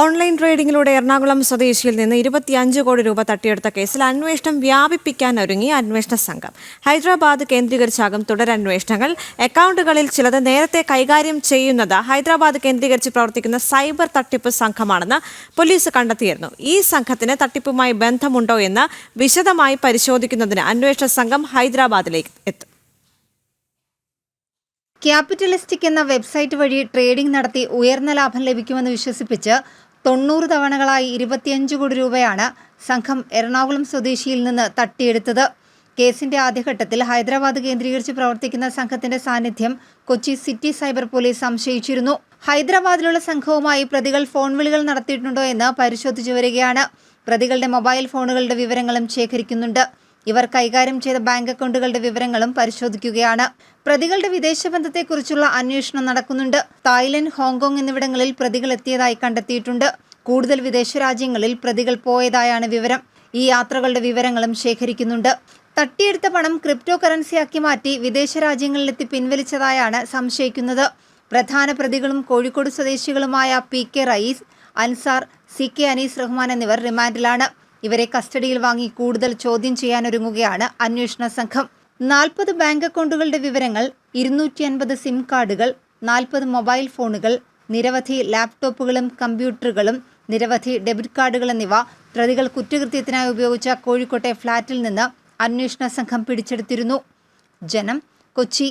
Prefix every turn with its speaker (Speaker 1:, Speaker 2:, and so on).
Speaker 1: Online ട്രേഡിംഗിലൂടെ Ernakulam സ്വദേശിയിൽ നിന്ന് ഇരുപത്തിയഞ്ച് കോടി രൂപ തട്ടിയെടുത്ത കേസിൽ അന്വേഷണം വ്യാപിപ്പിക്കാൻ ഒരുങ്ങി അന്വേഷണ സംഘം. ഹൈദരാബാദ് കേന്ദ്രീകരിച്ചാകും തുടരന്വേഷണങ്ങൾ. അക്കൗണ്ടുകളിൽ ചിലത് നേരത്തെ കൈകാര്യം ചെയ്യുന്നത് ഹൈദരാബാദ് കേന്ദ്രീകരിച്ച് പ്രവർത്തിക്കുന്ന സൈബർ തട്ടിപ്പ് സംഘമാണെന്ന് പോലീസ് കണ്ടെത്തിയിരുന്നു. ഈ സംഘത്തിന് തട്ടിപ്പുമായി ബന്ധമുണ്ടോ എന്ന് വിശദമായി പരിശോധിക്കുന്നതിന് അന്വേഷണ സംഘം ഹൈദരാബാദിലേക്ക് എത്തും.
Speaker 2: ക്യാപിറ്റലിസ്റ്റിക് എന്ന വെബ്സൈറ്റ് വഴി ട്രേഡിംഗ് നടത്തി ഉയർന്ന ലാഭം ലഭിക്കുമെന്ന് വിശ്വസിപ്പിച്ച് തൊണ്ണൂറ് തവണകളായി ഇരുപത്തിയഞ്ച് കോടി രൂപയാണ് സംഘം എറണാകുളം സ്വദേശിയിൽ നിന്ന് തട്ടിയെടുത്തത്. കേസിന്റെ ആദ്യഘട്ടത്തിൽ ഹൈദരാബാദ് കേന്ദ്രീകരിച്ച് പ്രവർത്തിക്കുന്ന സംഘത്തിന്റെ സാന്നിധ്യം കൊച്ചി സിറ്റി സൈബർ പോലീസ് സംശയിച്ചിരുന്നു. ഹൈദരാബാദിലുള്ള സംഘവുമായി പ്രതികൾ ഫോൺ വിളികൾ നടത്തിയിട്ടുണ്ടോ എന്ന് പരിശോധിച്ചു വരികയാണ്. പ്രതികളുടെ മൊബൈൽ ഫോണുകളുടെ വിവരങ്ങളും ശേഖരിക്കുന്നുണ്ട്. ഇവർ കൈകാര്യം ചെയ്ത ബാങ്ക് അക്കൗണ്ടുകളുടെ വിവരങ്ങളും പരിശോധിക്കുകയാണ്. പ്രതികളുടെ വിദേശ ബന്ധത്തെക്കുറിച്ചുള്ള അന്വേഷണം നടക്കുന്നുണ്ട്. തായ്ലൻഡ് ഹോങ്കോങ് എന്നിവിടങ്ങളിൽ പ്രതികൾ എത്തിയതായി കണ്ടെത്തിയിട്ടുണ്ട്. കൂടുതൽ വിദേശ രാജ്യങ്ങളിൽ പ്രതികൾ പോയതായാണ് വിവരം. ഈ യാത്രകളുടെ വിവരങ്ങളും ശേഖരിക്കുന്നുണ്ട്. തട്ടിയെടുത്ത പണം ക്രിപ്റ്റോ കറൻസിയാക്കി മാറ്റി വിദേശ രാജ്യങ്ങളിലെത്തി പിൻവലിച്ചതായാണ് സംശയിക്കുന്നത്. പ്രധാന പ്രതികളും Kozhikode സ്വദേശികളുമായ P K Rayees Ansar C K Anees Rahman എന്നിവർ റിമാൻഡിലാണ്. ഇവരെ കസ്റ്റഡിയിൽ വാങ്ങി കൂടുതൽ ചോദ്യം ചെയ്യാനൊരുങ്ങുകയാണ് അന്വേഷണ സംഘം. നാൽപ്പത് ബാങ്ക് അക്കൗണ്ടുകളുടെ വിവരങ്ങൾ ഇരുന്നൂറ്റി അൻപത് സിം കാർഡുകൾ നാൽപ്പത് മൊബൈൽ ഫോണുകൾ നിരവധി ലാപ്ടോപ്പുകളും കമ്പ്യൂട്ടറുകളും നിരവധി ഡെബിറ്റ് കാർഡുകൾ എന്നിവ പ്രതികൾ കുറ്റകൃത്യത്തിനായി ഉപയോഗിച്ച കോഴിക്കോട്ടെ ഫ്ളാറ്റിൽ നിന്ന് അന്വേഷണ സംഘം പിടിച്ചെടുത്തിരുന്നു. ജനം കൊച്ചി.